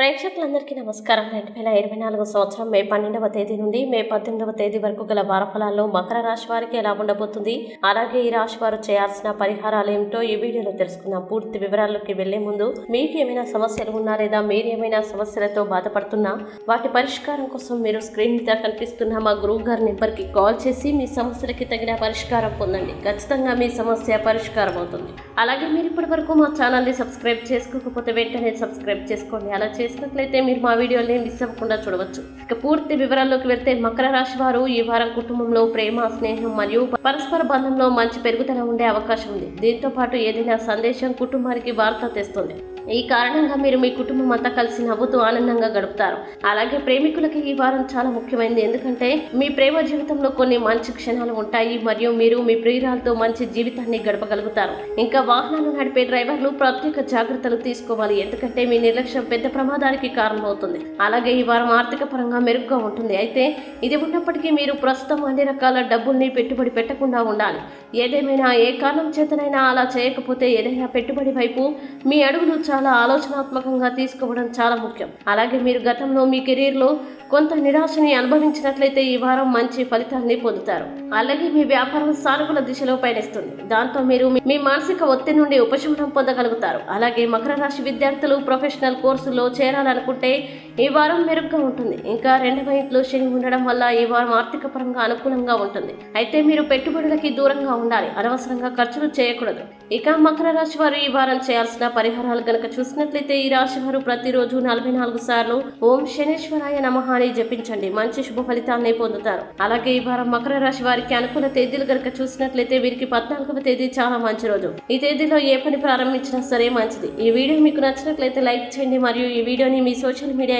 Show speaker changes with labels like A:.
A: ప్రేక్షకులందరికీ నమస్కారం. రెండు వేల ఇరవై నాలుగు సంవత్సరం మే పన్నెండవ తేదీ నుండి మే పద్దెనిమిదవ తేదీ వరకు గల వారఫలాల్లో మకర రాశి వారికి ఎలా ఉండబోతుంది? అలాగే ఈ రాశి వారు చేయాల్సిన పరిహారాలు ఏమిటో ఈ వీడియోలో తెలుసుకుందాం. పూర్తి వివరాల్లోకి వెళ్ళే ముందు మీకు ఏమైనా సమస్యలు ఉన్నా లేదా మీరు ఏమైనా సమస్యలతో బాధపడుతున్నా వాటి పరిష్కారం కోసం మీరు స్క్రీన్ మీద కనిపిస్తున్న మా గురువు గారి నెంబర్కి కాల్ చేసి మీ సమస్యలకి తగిన పరిష్కారం పొందండి. ఖచ్చితంగా మీ సమస్య పరిష్కారం అవుతుంది. అలాగే మీరు ఇప్పటి వరకు మా ఛానల్ని సబ్స్క్రైబ్ చేసుకోకపోతే వెంటనే సబ్స్క్రైబ్ చేసుకోండి. అలా చేసి చేసినట్లయితే మీరు మా వీడియోని మిస్ అవ్వకుండా చూడవచ్చు. ఇక పూర్తి వివరాల్లోకి వెళ్తే మకర రాశి వారు ఈ వారం కుటుంబంలో ప్రేమ స్నేహం మరియు పరస్పర బంధంలో మంచి పెరుగుదల ఉండే అవకాశం ఉంది. దీంతో పాటు ఏదైనా సందేశం కుటుంబానికి వార్త తెస్తుంది. ఈ కారణంగా మీరు మీ కుటుంబం అంతా కలిసి నవ్వుతూ ఆనందంగా గడుపుతారు. అలాగే ప్రేమికులకి ఈ వారం చాలా ముఖ్యమైనది ఎందుకంటే మీ ప్రేమ జీవితంలో కొన్ని మంచి క్షణాలు ఉంటాయి మరియు మీరు మీ ప్రియురాలతో మంచి జీవితాన్ని గడపగలుగుతారు. ఇంకా వాహనాలు నడిపే డ్రైవర్లు ప్రత్యేక జాగ్రత్తలు తీసుకోవాలి. ఎందుకంటే మీ నిర్లక్ష్యం పెద్ద ప్రమాదానికి కారణమవుతుంది. అలాగే ఈ వారం ఆర్థిక పరంగా మెరుగ్గా ఉంటుంది. అయితే ఇది ఉన్నప్పటికీ మీరు ప్రస్తుతం అన్ని రకాల డబ్బుల్ని పెట్టుబడి పెట్టకుండా ఉండాలి. ఏదేమైనా ఏ కారణం చేతనైనా అలా చేయకపోతే ఏదైనా పెట్టుబడి వైపు మీ అడుగులు చాలా ఆలోచనాత్మకంగా తీసుకోవడం చాలా ముఖ్యం. అలాగే మీరు గతంలో మీ కెరీర్లో కొంత నిరాశని అనుభవించినట్లయితే ఈ వారం మంచి ఫలితాన్ని పొందుతారు. అలాగే మీ వ్యాపారం సానుకూల దిశలో పయనిస్తుంది. దాంతో మీరు మీ- మీ మానసిక ఒత్తిడి నుండి ఉపశమనం పొందగలుగుతారు. అలాగే మకర రాశి విద్యార్థులు ప్రొఫెషనల్ కోర్సులో చేరాలనుకుంటే ఈ వారం మెరుగ్గా ఉంటుంది. ఇంకా రెండవ ఇంట్లో శని ఉండడం వల్ల ఈ వారం ఆర్థిక పరంగా అనుకూలంగా ఉంటుంది. అయితే మీరు పెట్టుబడులకి దూరంగా ఉండాలి. అనవసరంగా ఖర్చులు చేయకూడదు. ఇక మకర రాశి వారు ఈ వారం చేయాల్సిన పరిహారాలు గనక చూసినట్లయితే ఈ రాశి వారు ప్రతిరోజు నలభై నాలుగు సార్లు ఓం శనేశ్వరాయ నమః అని జపించండి. మంచి శుభ ఫలితాన్ని పొందుతారు. అలాగే ఈ వారం మకర రాశి వారికి అనుకూల తేదీలు గనక చూసినట్లయితే వీరికి పద్నాలుగవ తేదీ చాలా మంచి రోజు. ఈ తేదీలో ఏ పని ప్రారంభించినా సరే మంచిది. ఈ వీడియో మీకు నచ్చినట్లయితే లైక్ చేయండి. మరియు ఈ వీడియోని మీ సోషల్ మీడియా